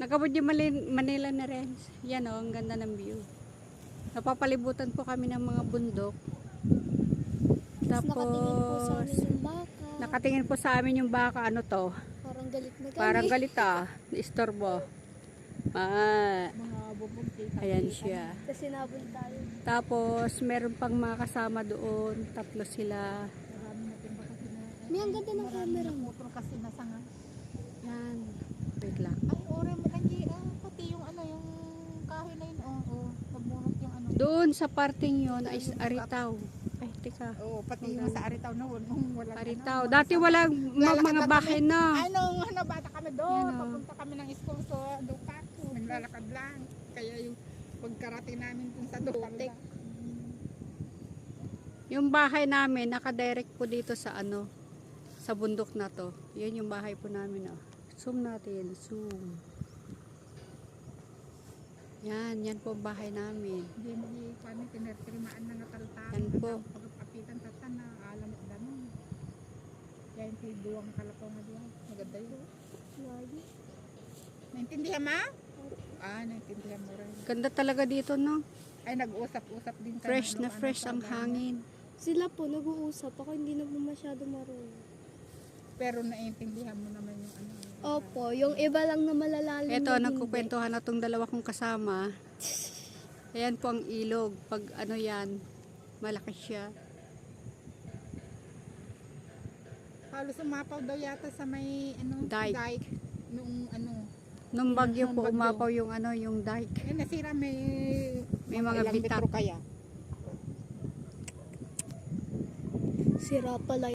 Nakabot yung Mali- Manila na rin. Yan o, ang ganda ng view. Napapalibutan po kami ng mga bundok. Tapos Tapos, nakatingin po sa amin yung baka. nakatingin po sa amin yung baka. Ano to? Parang galit na galit. Parang galit ah. Istorbo. Ah, ayan siya. Kasi nabol tayo. Tapos, meron pang mga kasama doon. Tatlo sila. May ang ganda ng camera mo. Motor kasi nasanga. Yan. Wait lang. Ay, ore mo lang ah, pati yung ano, yung kahoy na yun. Oo, oh, nagmunot yung ano. Doon sa parting yun ay Aritaw. Ay, teka. Oo, pati yung sa Aritaw na nung wala Aritaw. Dati walang ma- mga bahay na. Ay, nung ano, bata kami doon. Yan, oh. Papunta kami ng school so Dupac. Naglalakad lang. Kaya yung pagkarating namin dun sa Dupac. Putik. Yung bahay namin, nakadirect po dito sa ano, sa bundok na to. Yan yung bahay po namin, oh. Zoom natin, zoom. Yan, yan po ang bahay namin. Tinirtirimaan na nataltaan. Yan po. Pagkapitan tatan na alam mo damo. Kaya yung tiduwang kalapaw nga diyan. Maganda yun. Layo. Naintindihan ma? Ah, naintindihan mo rin. Ganda talaga dito, no? Ay, nag-usap-usap din kami. Fresh na Ano, ano, fresh ang ano. hangin. Sila po nag-uusap. Ako hindi na po masyado marunong. Pero naintindihan mo naman yung ano. Opo, yung iba lang na malalalim Ito, na nagkukwentuhan na tong dalawa kong kasama. Ayan po ang ilog. Pag ano yan, malaki siya. Halos umapaw daw yata sa may ano, Dike. Nung ano. Nung bagyo Nung po, bagyo. umapaw yung ano, yung dike. Eh, nasira may... May mga bitak. kaya. Sira pala